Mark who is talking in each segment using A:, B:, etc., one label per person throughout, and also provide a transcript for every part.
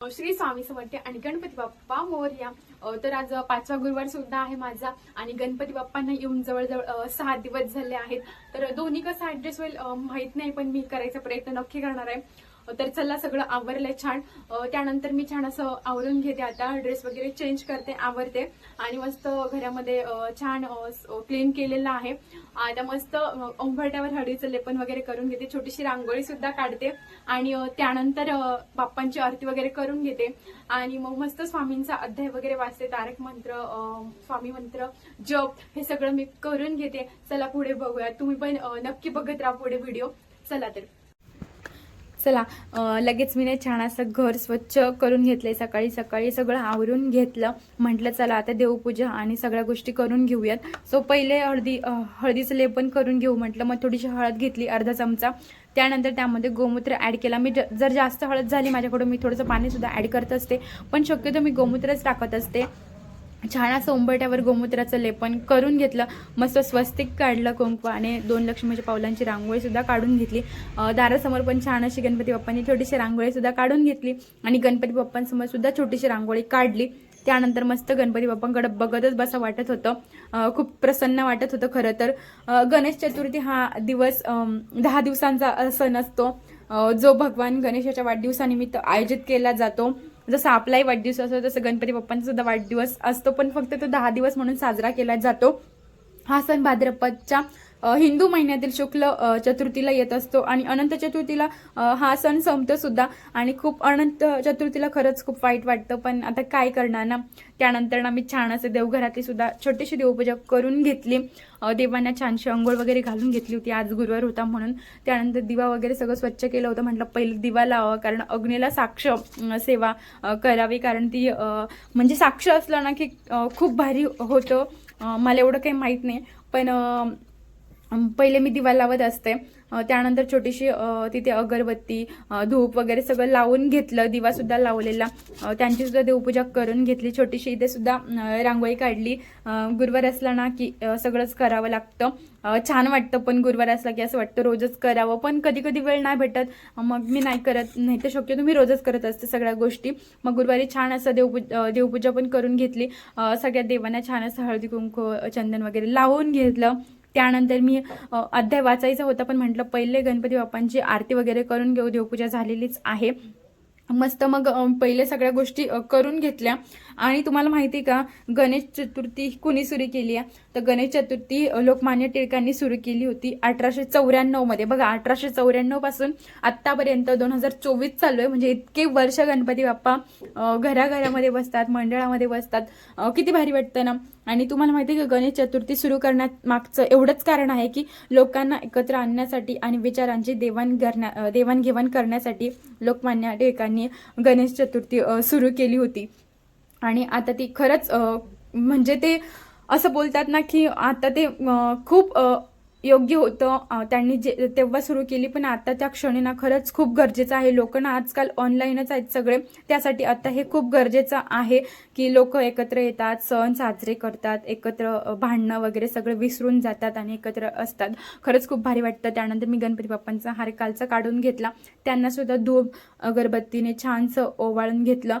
A: श्री स्वामी समर्थ आणि गणपती बाप्पा मोर्या. तर आज पाचवा गुरुवार सुद्धा आहे माझा आणि गणपती बाप्पांना येऊन जवळजवळ सहा दिवस झाले आहेत. तर दोन्ही कसं ऍडजस्ट होईल माहीत नाही पण मी करायचा प्रयत्न नक्की करणार आहे. तर चला सगळं आवरलंय छान. त्यानंतर मी छान असं आवरून घेते आता. ड्रेस वगैरे चेंज करते आवरते. आणि मस्त घरामध्ये छान क्लीन केलेलं आहे. आता मस्त ओंभरट्यावर उंबरट्यावर हळदीचं लेपन वगैरे करून घेते. छोटीशी रांगोळी सुद्धा काढते. आणि त्यानंतर बाप्पांची आरती वगैरे करून घेते. आणि मग मस्त स्वामींचा अध्याय वगैरे वाचते. तारक मंत्र स्वामी मंत्र जप हे सगळं मी करून घेते. चला पुढे बघूया. तुम्ही पण नक्की बघत राहा पुढे व्हिडिओ. चला तर. चला लगेच मी छान असं घर स्वच्छ करून घेतलंय सकाळी सकाळी सगळं आवरून घेतलं. म्हटलं चला आता देवपूजा आणि सगळ्या गोष्टी करून घेऊयात. सो पहिले हळदी हळदीचं लेपन करून घेऊ म्हटलं. मग थोडीशी हळद घेतली अर्धा चमचा. त्यानंतर त्यामध्ये गोमूत्र ॲड केला. मी ज- जर जास्त हळद झाली माझ्याकडून मी थोडंसं पाणीसुद्धा ॲड करत असते. पण शक्यतो मी गोमूत्रच टाकत असते. छान असं उंबरट्यावर गोमूत्राचं लेपन करून घेतलं. मस्त स्वस्तिक काढलं कुंकवाने दोन लक्ष्मीच्या म्हणजे पावलांची रांगोळीसुद्धा काढून घेतली. दारासमोर पण छान अशी गणपती बाप्पांनी छोटीशी रांगोळीसुद्धा काढून घेतली आणि गणपती बाप्पांसमोर सुद्धा छोटीशी रांगोळी काढली. त्यानंतर मस्त गणपती बाप्पांकडे बघतच बसा वाटत होतं. खूप प्रसन्न वाटत होतं खरं तर. गणेश चतुर्थी हा दिवस दहा दिवसांचा सण असतो. जो भगवान गणेशाच्या वाढदिवसानिमित्त आयोजित केला जातो. जसं आपलाही वाढदिवस असतो तसं गणपती बाप्पांचा सुद्धा वाढदिवस असतो पण फक्त तो दहा दिवस म्हणून साजरा केला जातो. हा सण भाद्रपदच्या हिंदू महिन्यातील शुक्ल चतुर्थीला येत असतो आणि अनंत चतुर्थीला हा सण संपतो सुद्धा आणि खूप अनंत चतुर्थीला खरंच खूप वाईट वाटतं. पण आता काय करणार ना? त्यानंतर ना मी छान असं देवघरातली सुद्धा छोटीशी देवपूजा करून घेतली. देवांना छानशी अंघोळ वगैरे घालून घेतली होती. आज गुरुवार होता म्हणून. त्यानंतर दिवा वगैरे सगळं स्वच्छ केलं होतं. म्हटलं पहिलं दिवा लावा कारण अग्नीला साक्ष सेवा करावी कारण ती म्हणजे साक्ष असलं ना की खूप भारी होतं. मला एवढं काही माहीत नाही. पण पहिले मी दिवा लावत असते. त्यानंतर छोटीशी तिथे अगरबत्ती धूप वगैरे सगळं लावून घेतलं दिवासुद्धा लावलेला. त्यांचीसुद्धा त्यांची सुद्धा देवपूजा करून घेतली. छोटीशी इथे सुद्धा रांगोळी काढली. गुरुवार असला ना की सगळंच करावं लागतं. छान वाटतं पण गुरुवार असला की असं वाटतं रोजच करावं. पण कधी कधी वेळ नाही भेटत. मग मी नाही करत. नाही तर शक्यतो मी रोजच करत असते सगळ्या गोष्टी. मग गुरुवारी छान असं देवपूजा देवपूजा पण करून घेतली. सगळ्या देवांना छान असं हळदी कुंकू चंदन वगैरे लावून घेतलं. त्यानंतर मी अध्याय वाचायचा होता पण म्हटलं पहिले गणपती बाप्पांची आरती वगैरे करून घेऊ देवपूजा झालेलीच आहे. मस्त मग पहिले सगळ्या गोष्टी करून घेतल्या. आणि तुम्हाला माहिती आहे का गणेश चतुर्थी कुणी सुरू केली आहे? तर गणेश चतुर्थी लोकमान्य टिळकांनी सुरू केली होती अठराशे चौऱ्याण्णवमध्ये बघा अठराशे चौऱ्याण्णवपासून दोन हजार चोवीस चालू आहे. म्हणजे इतके वर्ष गणपती बाप्पा घराघरामध्ये बसतात मंडळामध्ये बसतात. किती भारी वाटतं ना? आणि तुम्हाला माहिती आहे का गणेश चतुर्थी सुरू करण्यात मागचं एवढंच कारण आहे की लोकांना एकत्र आणण्यासाठी आणि विचारांची देवाण करण्या देवाणघेवाण करण्यासाठी लोकमान्य टिळकांनी गणेश चतुर्थी सुरू केली होती. आणि आता ती खरंच म्हणजे ते असं बोलतात ना की आता ते खूप योग्य होतं. त्यांनी जे तेव्हा सुरू केली पण आता त्या क्षणी ना खरंच खूप गरजेचं आहे. लोक ना आजकाल ऑनलाईनच आहेत सगळे. त्यासाठी आता हे खूप गरजेचं आहे की लोक एकत्र येतात सण साजरे करतात एकत्र भांडणं वगैरे सगळं विसरून जातात आणि एकत्र असतात. खरंच खूप भारी वाटतं. त्यानंतर मी गणपती बाप्पांचा हार कालचा काढून घेतला. त्यांनासुद्धा धूप अगरबत्तीने छानसं ओवाळून घेतलं.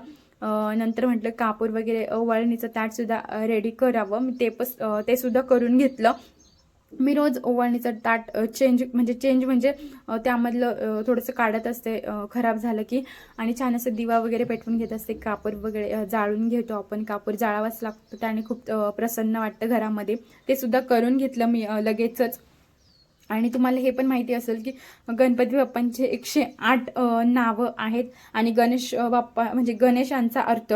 A: नंतर म्हटलं कापूर वगैरे ओवाळणीचं ताटसुद्धा रेडी करावं. मी ते पस ते सुद्धा करून घेतलं. मी रोज ओवाळणीचं ताट चेंज म्हणजे चेंज म्हणजे त्यामधलं थोडंसं काढत असते. खराब झालं की आणि छान असं दिवा वगैरे पेटवून घेत असते. कापूर वगैरे जाळून घेतो आपण. कापूर जाळावाच लागतो त्याने खूप प्रसन्न वाटतं घरामध्ये. ते सुद्धा करून घेतलं मी लगेचच. आणि तुम्हाला हे पण माहिती असेल की गणपती बाप्पांचे एकशे आठ नावं आहेत आणि गणेश बाप्पा म्हणजे गणेशांचा अर्थ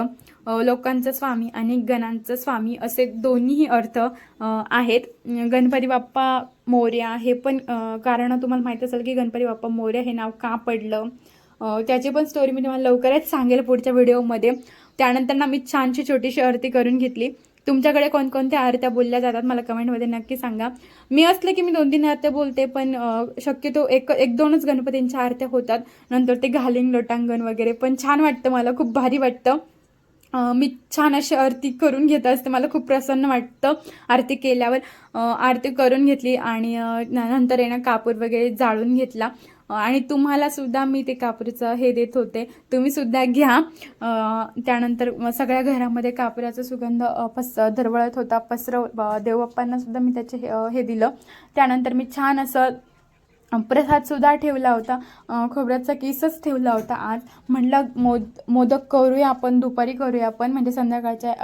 A: लोकांचा स्वामी आणि गणांचा स्वामी असे दोन्हीही अर्थ आहेत. गणपती बाप्पा मोर्या हे पण कारण तुम्हाला माहीत असेल की गणपती बाप्पा मोर्या हे नाव का पडलं? त्याची पण स्टोरी मी तुम्हाला लवकरच सांगेल पुढच्या व्हिडिओमध्ये त्यानंतर ना मी छानशी छोटीशी आरती करून घेतली. तुमच्याकडे कोणकोणत्या आरत्या बोलल्या जातात मला कमेंटमध्ये नक्की सांगा. मी असले की मी दोन तीन आरत्या बोलते पण शक्यतो एक एक दोनच गणपतींच्या आरत्या होतात. नंतर ते घालिंग लोटांगण वगैरे पण छान वाटतं मला खूप भारी वाटतं. मी छान अशी आरती करून घेत असते मला खूप प्रसन्न वाटतं आरती केल्यावर. आरती करून घेतली आणि नंतर येणं कापूर वगैरे जाळून घेतला. आणि तुम्हाला सुद्धा मी ते कापरीचं हे देत होते. तुम्ही सुद्धा घ्या. त्यानंतर सगळ्या घरामध्ये कापराचा सुगंध पस दरवळत होता. पसरव अं, देवबाप्पांना सुद्धा मी त्याचे हे- हे दिलं. त्यानंतर मी छान असं प्रसाद सुद्धा ठेवला होता. खोबऱ्याचा केसच ठेवला होता आज. म्हटलं मोद मोदक करूया आपण दुपारी करूया आपण. म्हणजे संध्याकाळच्या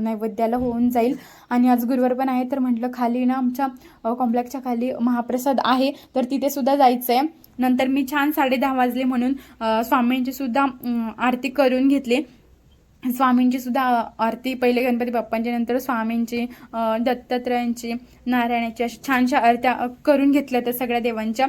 A: नैवेद्याला होऊन जाईल. आणि आज गुरुवार पण आहे. तर म्हटलं खाली ना आमच्या कॉम्प्लेक्सच्या खाली महाप्रसाद आहे. तर तिथे सुद्धा जायचं आहे नंतर मी छान साडे दहा वाजले म्हणून अं, स्वामींची सुद्धा आरती करून घेतली. स्वामींची सुद्धा आरती पहिले गणपती बाप्पांची नंतर स्वामींची दत्तात्रयांची नारायणाची अशा छानशा आरत्या करून घेतल्या त्या सगळ्या देवांच्या.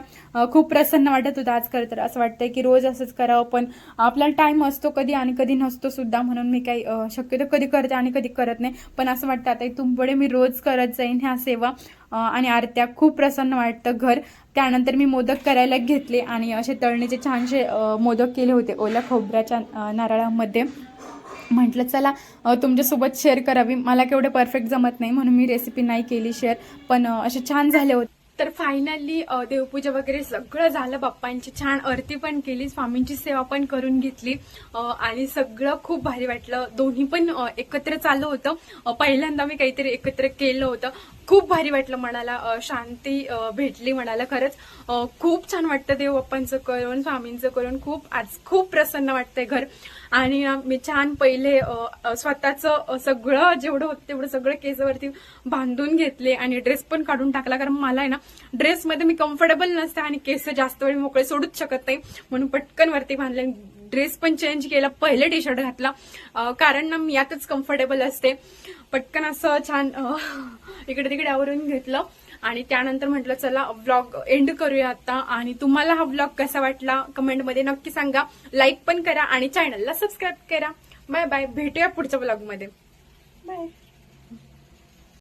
A: खूप प्रसन्न वाटत होतं आज खरं तर असं वाटतंय की रोज असंच करावं पण आपल्याला टाईम असतो कधी आणि कधी नसतो सुद्धा म्हणून मी काही शक्यतो कधी करते आणि कधी करत नाही. पण असं वाटतं आता इथून पुढे मी रोज करत जाईन ह्या सेवा आणि आरत्या खूप प्रसन्न वाटतं घर. त्यानंतर मी मोदक करायला घेतले आणि असे तळणीचे छानसे मोदक केले होते ओल्या खोबऱ्याच्या नारळामध्ये. म्हटलं चला तुमच्यासोबत शेअर करावी. मला केवढे परफेक्ट जमत नाही म्हणून मी रेसिपी नाही केली शेअर पण असे छान झाले होते. तर फायनली देवपूजा वगैरे सगळं झालं. बाप्पांची छान आरती पण केली. स्वामींची सेवा पण करून घेतली. आणि सगळं खूप भारी वाटलं. दोन्ही पण एकत्र चालू होतं. पहिल्यांदा मी काहीतरी एकत्र केलं होतं. खूप भारी वाटलं मनाला शांती भेटली मनाला. खरंच खूप छान वाटतं देव बाप्पांचं करून स्वामींचं करून. खूप आज खूप प्रसन्न वाटतंय घर. आणि मी छान पहिले स्वतःचं सगळं जेवढं होतं तेवढं सगळं केसवरती बांधून घेतले आणि ड्रेस पण काढून टाकला. कारण मला आहे ना ड्रेसमध्ये मी कम्फर्टेबल नसते आणि केस जास्त वेळ मोकळे सोडूच शकत नाही. म्हणून पटकन वरती बांधले ड्रेस पण चेंज केला पहिले टी शर्ट घातला कारण ना मी यातच कम्फर्टेबल असते. पटकन असं छान इकडे तिकडे आवरून घेतलं. आणि त्यानंतर म्हटलं चला व्लॉग एंड करूया आता. आणि तुम्हाला हा व्लॉग कसा वाटला कमेंटमध्ये नक्की सांगा. लाईक पण करा आणि चॅनलला सबस्क्राईब करा. बाय बाय भेटूया पुढच्या ब्लॉगमध्ये बाय